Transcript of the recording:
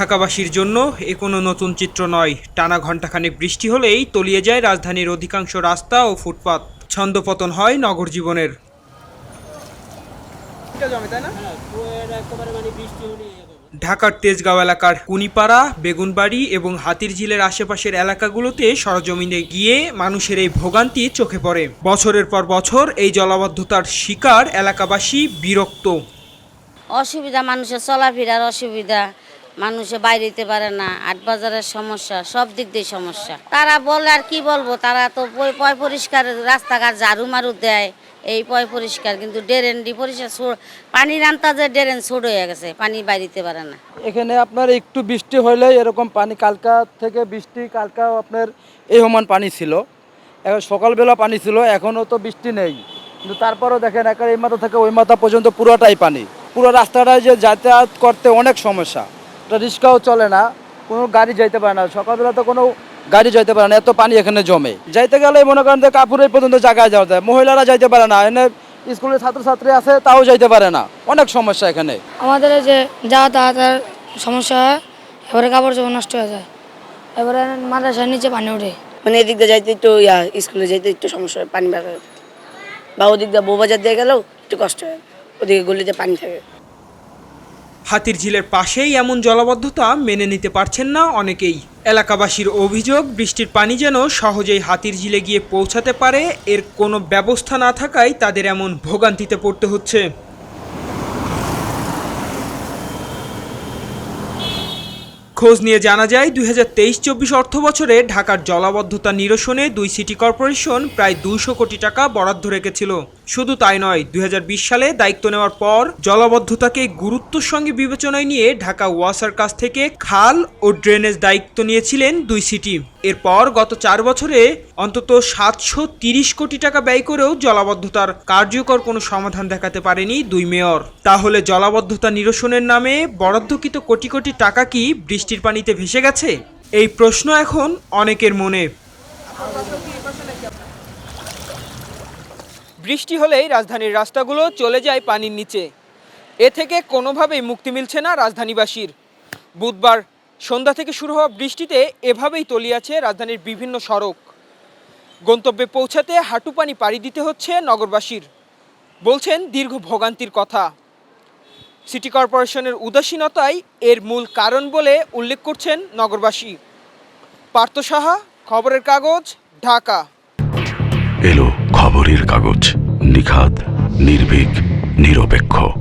ঢাকাবাসীর জন্য এ কোনো নতুন চিত্র নয়। টানা ঘণ্টাখানেক বৃষ্টি হলেই তলিয়ে যায় রাজধানীর অধিকাংশ রাস্তা ও ফুটপাত। ছন্দপতন হয় নগর জীবনের। ঢাকার তেজগাঁও এলাকার কুনিপাড়া, বেগুনবাড়ি এবং হাতিরঝিলের আশেপাশের এলাকাগুলোতে সরজমিনে গিয়ে মানুষের এই ভোগান্তি চোখে পড়ে। বছরের পর বছর এই জলাবদ্ধতার শিকার এলাকাবাসী বিরক্ত। অসুবিধা মানুষের চলাফেরার অসুবিধা। মানুষে বাইরে যেতে পারে না, আট বাজারের সমস্যা, সব দিক দিয়ে সমস্যা। তারা বলে, আর কি বলব, তারা তো পয়- পরিষ্কার রাস্তাঘাট ঝাড়ু মারু দেয়, এই পয় পরিষ্কার। কিন্তু ড্রেন ডি পরিষ্কার পানির আন্তাজে ড্রেন ছোট হয়ে গেছে, পানি বাইরে যেতে পারে না। এখানে আপনার একটু বৃষ্টি হলে এরকম পানি, কালকা থেকে বৃষ্টি কালকা আপনার এই সমান পানি ছিল। এখন সকালবেলা পানি ছিল, এখনও তো বৃষ্টি নেই। কিন্তু তারপরেও দেখেন একের এই মাথা থেকে ওই মাথা পর্যন্ত পুরোটাই পানি। পুরো রাস্তাটায় যে যাতায়াত করতে অনেক সমস্যা। রিক্সাও চলে না কোনো গাড়ি যাইতে পারে না। সকালবেলা তো কোনো গাড়ি যাইতে পারে না এত পানি এখানে জমে। যাইতে গেলে মনে করেন যে কাপড় পর্যন্ত জায়গায় যাওয়া যায় মহিলারা যাইতে পারে না এখানে স্কুলের ছাত্রছাত্রী আছে তাও যাইতে পারে না। অনেক সমস্যা এখানে। আমাদের যে যাতায়াতের সমস্যা হয় এবারে কাপড় চোপড় নষ্ট হয়ে যায়। এবারে মাদ্রাসার নিচে পানি ওঠে। মানে এদিক দিয়ে যাইতে একটু ইয়া স্কুলে যাইতে একটু সমস্যা হয় পানি বের বা ওদিক দিয়ে বউবাজার দিয়ে গেলেও একটু কষ্ট হয় ওদিকে গলিতে পানি থাকে। হাতির ঝিলের পাশেই এমন জলাবদ্ধতা মেনে নিতে পারছেন না অনেকেই। এলাকাবাসীর অভিযোগ, বৃষ্টির পানি যেন সহজেই হাতির ঝিলে গিয়ে পৌঁছাতে পারে, এর কোনো ব্যবস্থা না থাকায় তাদের এমন ভোগান্তিতে পড়তে হচ্ছে। খোঁজ নিয়ে জানা যায়, দুই হাজার তেইশ চব্বিশ অর্থ বছরে ঢাকার জলাবদ্ধতা নিরসনে দুই সিটি কর্পোরেশন প্রায় দুইশো কোটি টাকা বরাদ্দ রেখেছিল। শুধু তাই নয়, দুই সালে দায়িত্ব নেওয়ার পর জলাবদ্ধতাকে গুরুত্বের সঙ্গে বিবেচনায় নিয়ে ঢাকা ওয়াসার কাছ থেকে খাল ও ড্রেনেজ দায়িত্ব নিয়েছিলেন দুই সিটি। এরপর গত চার বছরে অন্তত সাতশো তিরিশ কোটি টাকা ব্যয় করেও জলাবদ্ধতার কার্যকর কোনো সমাধান দেখাতে পারেনি দুই মেয়র। তাহলে জলাবদ্ধতা নিরসনের নামে বরাদ্দকৃত কোটি কোটি টাকা কি বৃষ্টির পানিতে ভেসে গেছে? এই প্রশ্ন এখন অনেকের মনে। বৃষ্টি হলেই রাজধানীর রাস্তাগুলো চলে যায় পানির নিচে। এ থেকে কোনোভাবেই মুক্তি মিলছে না রাজধানীবাসীর। বুধবার সন্ধ্যা থেকে শুরু হওয়া বৃষ্টিতে এভাবেই তলিয়াছে রাজধানীর বিভিন্ন সড়ক। গন্তব্যে পৌঁছাতে হাঁটু পানি পাড়ি দিতে হচ্ছে নগরবাসীর। বলছেন দীর্ঘ ভোগান্তির কথা। সিটি কর্পোরেশনের উদাসীনতাই এর মূল কারণ বলে উল্লেখ করছেন নগরবাসী। পার্থ সাহা, খবরের কাগজ, ঢাকা। এলো খবরের কাগজ। নিখাত নির্ভীক, নিরপেক্ষ।